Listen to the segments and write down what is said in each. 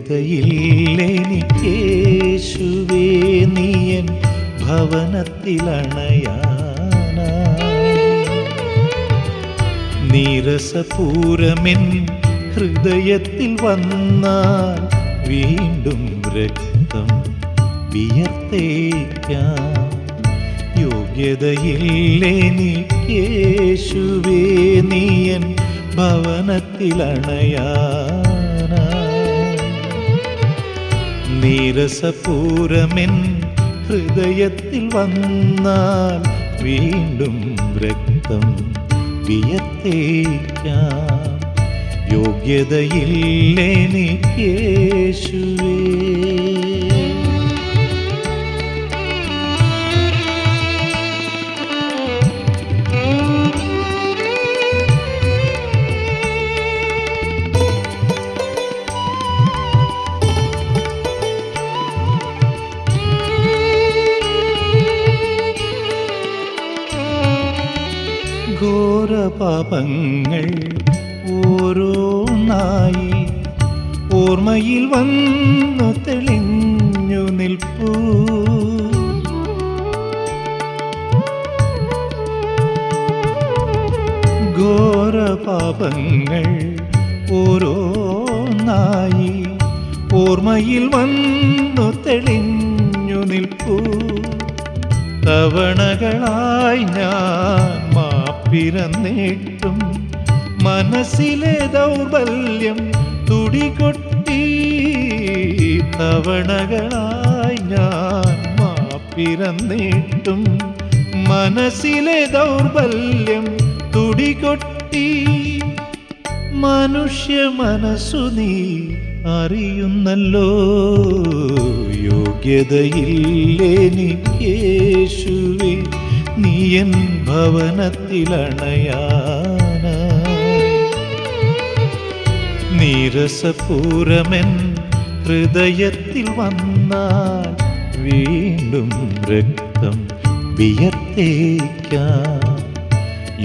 യോഗ്യതയില്ലെനിക്കേശുവേ നീയൻ ഭവനത്തിലണയാന നീരസപൂരമെൻ ഹൃദയത്തിൽ വന്നാൽ വീണ്ടും രക്തം വിയർത്തേക്കാം യോഗ്യതയില്ലെനിക്കേശുവേ നീയൻ ഭവനത്തിലണയാനാ നീരസപൂരമെൻ ഹൃദയത്തിൽ വന്നാൽ വീണ്ടും രക്തം വിയത്തേക്കാം. യോഗ്യതയില്ലെനിക്കേശുവേ ഘോരപാപങ്ങൾ ഓരോന്നായി ഓർമ്മയിൽ വന്നു തെളിഞ്ഞു നിൽപ്പൂ. ഓരോ ഓരോന്നായി ഓർമ്മയിൽ വന്നു തെളിഞ്ഞു നിൽപ്പൂ. തവണകളായി ഞാൻ മാപ്പിരന്നിട്ടും മനസ്സിലെ ദൗർബല്യം തുടികൊട്ടി. തവണകളായി ഞാൻ മാപ്പിറന്നിട്ടും മനസ്സിലെ ദൗർബല്യം തുടികൊട്ടി. മനുഷ്യ മനസ്സു നീ അറിയുന്നല്ലോ യോഗ്യതയില്ലെനിക്കേശുവേ നീയൻ ഭവനത്തിലണയാന. നീരസപൂരമെൻ ഹൃദയത്തിൽ വന്നാൽ വീണ്ടും രക്തം വിയർത്തേക്കാം.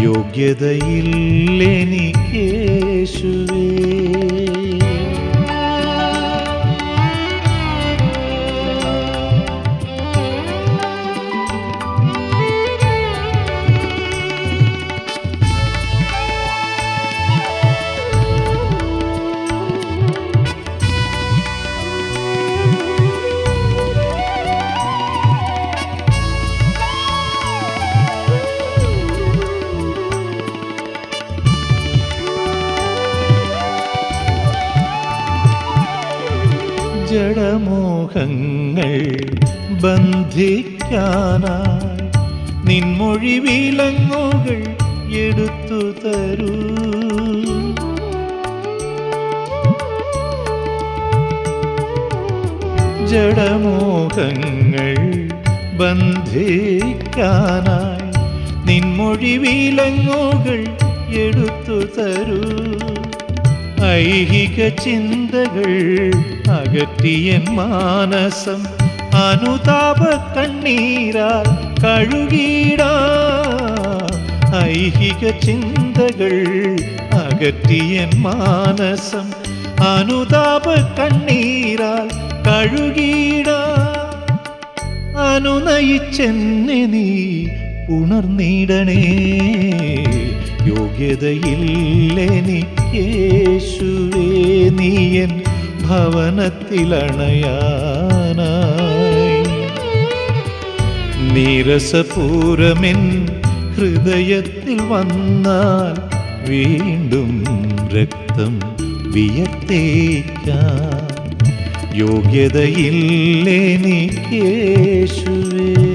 യോഗ്യതയില്ലെനിക്കേശുവേ ജഡമോഹങ്ങൾ ബന്ധിക്കാനായി നിൻമൊഴി വിലങ്ങുകൾ എടുത്തു തരൂ. ജഡമോഹങ്ങൾ ബന്ധിക്കാനായി നിൻമൊഴി വിലങ്ങുകൾ എടുത്തു തരൂ. ഐഹിക ചിന്തകൾ അകറ്റിയൻ മാനസം അനുതാപ കണ്ണീരാൽ കഴുകിടാ ഐഹിക ചിന്തകൾ അകറ്റിയ മാനസം അനുതാപ കണ്ണീരാൽ കഴുകിടാ അനുനയിച്ചെന്നെ നീ ഉണർന്നിടണേ യോഗ്യതയില്ലെനിക്കേശുവേ നീയൻ ഭവനത്തിലണയാനായി. നീരസപൂരമെൻ ഹൃദയത്തിൽ വന്നാൽ വീണ്ടും രക്തം വിയർത്തേക്കാൻ യോഗ്യതയില്ലേ നീ യോഗ്യതയില്ലെനിക്കേശുവേ